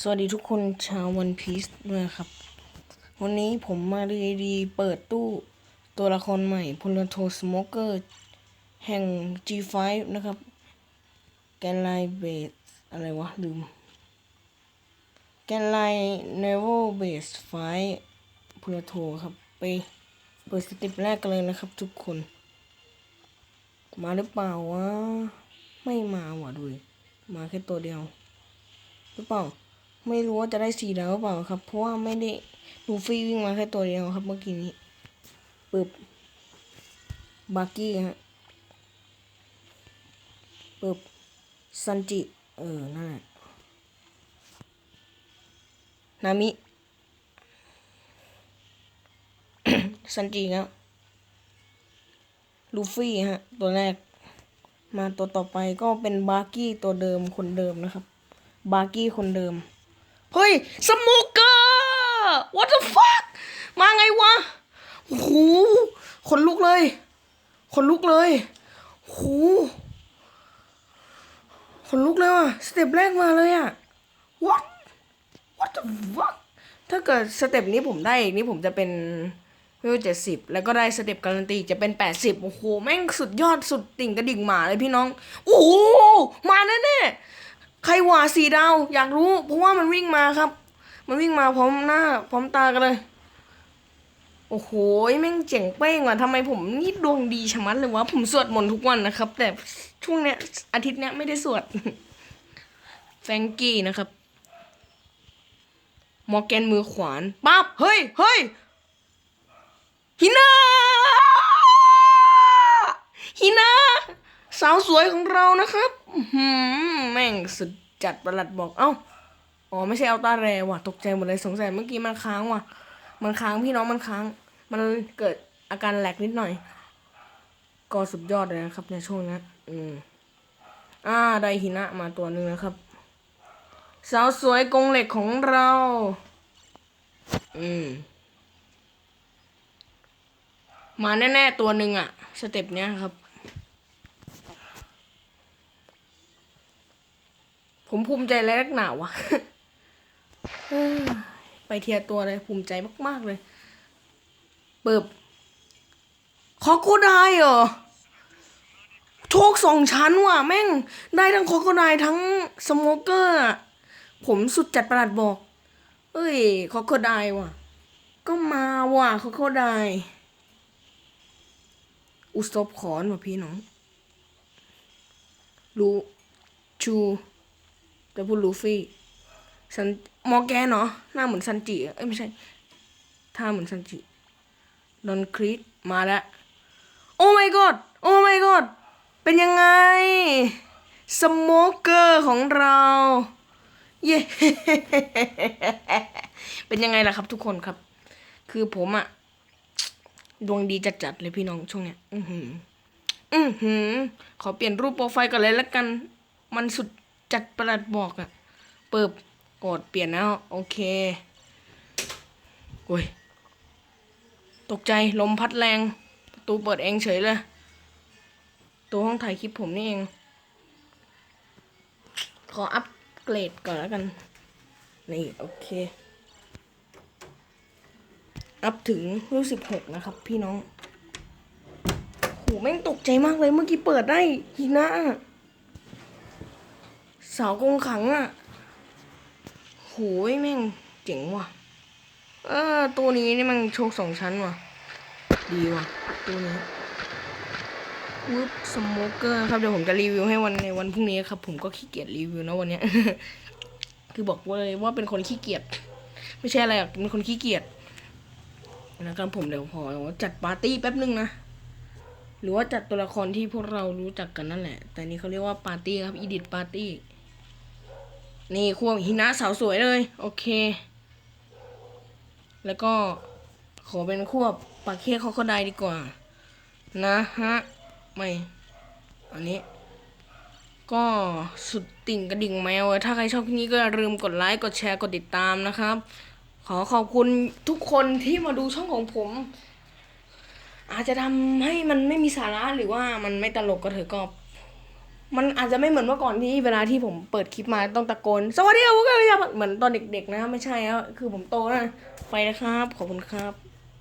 สวัสดีทุกคนชาววันพีซด้วยครับ วันนี้ผมมาดีดีๆเปิดตู้ตัวละครใหม่พลโทสโมเกอร์ แห่ง G5 นะครับ แกนไลเบสอะไรวะ ลืม แกนไลเนเวลเบสไฟพลโทครับ ไปเปิดสเติปแรกกันเลยนะครับทุกคน มาหรือเปล่าวะ ไม่มาว่ะดูมาแค่ตัวเดียว หรือเปล่า ไม่รู้ว่าจะได้สีดาวหรือเปล่าครับ เพราะว่าไม่ได้ลูฟี่วิ่งมาแค่ตัวเดียวครับเมื่อกี้นี้ปึบบาร์กี้ฮะปึบซันจิ เออ นั่นแหละนามิ ซันจิครับลูฟี่ฮะ ตัวแรก มาตัวต่อไปก็เป็นบาร์กี้ตัวเดิมคนเดิมนะครับ บาร์กี้คนเดิม เฮ้ยสโมเกอร์ what the fuck มาไงวะโอ้โหขนลุกเลยขนลุกเลยโอ้โหขนลุกเลยว่ะ สเต็ปแรกมาเลยอะ what what the fuck ถ้าเกิดสเต็ปนี้ผมได้อีกนี่ผมจะเป็นเวลเจ็ดสิบแล้วก็ได้สเต็ปการันตีจะเป็นแปดสิบโอ้โห แม่งสุดยอดสุดติ่งกระดิ่งหมาเลยพี่น้อง โอ้โห มาแน่ๆ ใครหว่าสีดาว อยากรู้ เพราะว่ามันวิ่งมาครับ มันวิ่งมาพร้อมหน้า พร้อมตากันเลย โอ้โหแม่งเจ๋งเป้งว่ะทำไมผมนี่ดวงดีชะมัดเลยวะผมสวดมนต์ทุกวันนะครับ แต่ช่วงเนี้ยอาทิตย์เนี้ยไม่ได้สวดแฟงกี้นะครับมอร์แกนมือขวานปั๊บเฮ้ยเฮ้ยฮินาฮินา สาวสวยของเรานะครับหือแม่งสุดจัดประหลัดบอก เอ้า อ๋อไม่ใช่เอาตาแรว่ะ ตกใจหมดเลยสงสัยเมื่อกี้มันค้างว่ะ มันค้างพี่น้องมันค้าง มันเกิดอาการแหลกนิดหน่อย ก็สุดยอดเลยนะครับ ในช่วงนี้อืม อ่า ได้หินะมาตัวหนึ่งนะครับ สาวสวยกรงเหล็กของเรา อืม มาแน่ ๆ ตัวหนึ่งอะสเต็ปเนี้ยครับ ผมภูมิใจและนักหนาวะเอ้อไปเทียร์ตัวเลยภูมิใจมาก ๆ เลย เปิบคอโคไดเหรอ โชคสองชั้นว่ะ แม่ง ได้ทั้งคอโคไดทั้งสโมเกอร์ผมสุดจัดประหลัดบอก เอ้ยคอโคไดว่ะ ก็มาว่ะคอโคไดอุศบขอนว่ะพี่น้องลูชู จะพูดลูฟี่ซันมอแกนเนาะหน้าเหมือนซันจิเอ้ยไม่ใช่ท่าเหมือนซันจิดอนคริสมาแล้วโอ้ my god โอ้ my god เป็นยังไงสโมเกอร์ของเราเย้เป็นยังไงล่ะครับทุกคนครับ คือผมอะดวงดีจัดๆเลยพี่น้องช่วงเนี้ย อือหือ อือหือ ขอเปลี่ยนรูปโปรไฟล์ก่อนเลยละกัน มันสุด จัดประหลัดบอกอะเปิบกดเปลี่ยนแล้ว โอเคโอ้ย ตกใจลมพัดแรง ประตูเปิดเองเฉยเลยตัวห้องถ่ายคลิปผมนี่เอง ขออัปเกรดก่อนแล้วกัน นี่ โอเค อัพถึงรุ่นสิบหกนะครับพี่น้องโหแม่งตกใจมากเลยเมื่อกี้เปิดได้ฮีน่า สาวกงขังอะโหยแม่งเจ๋งว่ะ เออ ตัวนี้นี่มันโชคสองชั้นว่ะ ดีว่ะ ตัวนี้วึบสโมเกอร์ครับเดี๋ยวผมจะรีวิวให้วันในวันพรุ่งนี้ครับ ผมก็ขี้เกียจรีวิวนะวันเนี้ย คือบอกเลยว่าเป็นคนขี้เกียจไม่ใช่อะไรหรอกเป็นคนขี้เกียจนะครับผมเดี๋ยวขอจัดปาร์ตี้แป๊บนึงนะหรือว่าจัดตัวละครที่พวกเรารู้จักกันนั่นแหละ แต่นี่เขาเรียกว่าปาร์ตี้ครับอีดิทปาร์ตี้ นี่ควงหินะสาวสวยเลย โอเค แล้วก็ขอเป็นควบปากเค้กเขาก็ได้ดีกว่า นะฮะ ไม่ อันนี้ ก็สุดติ่งกระดิ่งแมว ถ้าใครชอบคลิปนี้ก็อย่าลืมกดไลค์ กดแชร์ กดติดตามนะครับ ขอขอบคุณทุกคนที่มาดูช่องของผม อาจจะทำให้มันไม่มีสาระหรือว่ามันไม่ตลกก็เถอะก็ มันอาจจะไม่เหมือนเมื่อก่อนที่เวลาที่ผมเปิดคลิปมาต้องตะโกนสวัสดีครับพวกเราเหมือนตอนเด็กๆนะ ไม่ใช่แล้วคือผมโตแล้วนะไปนะครับ ขอบคุณครับ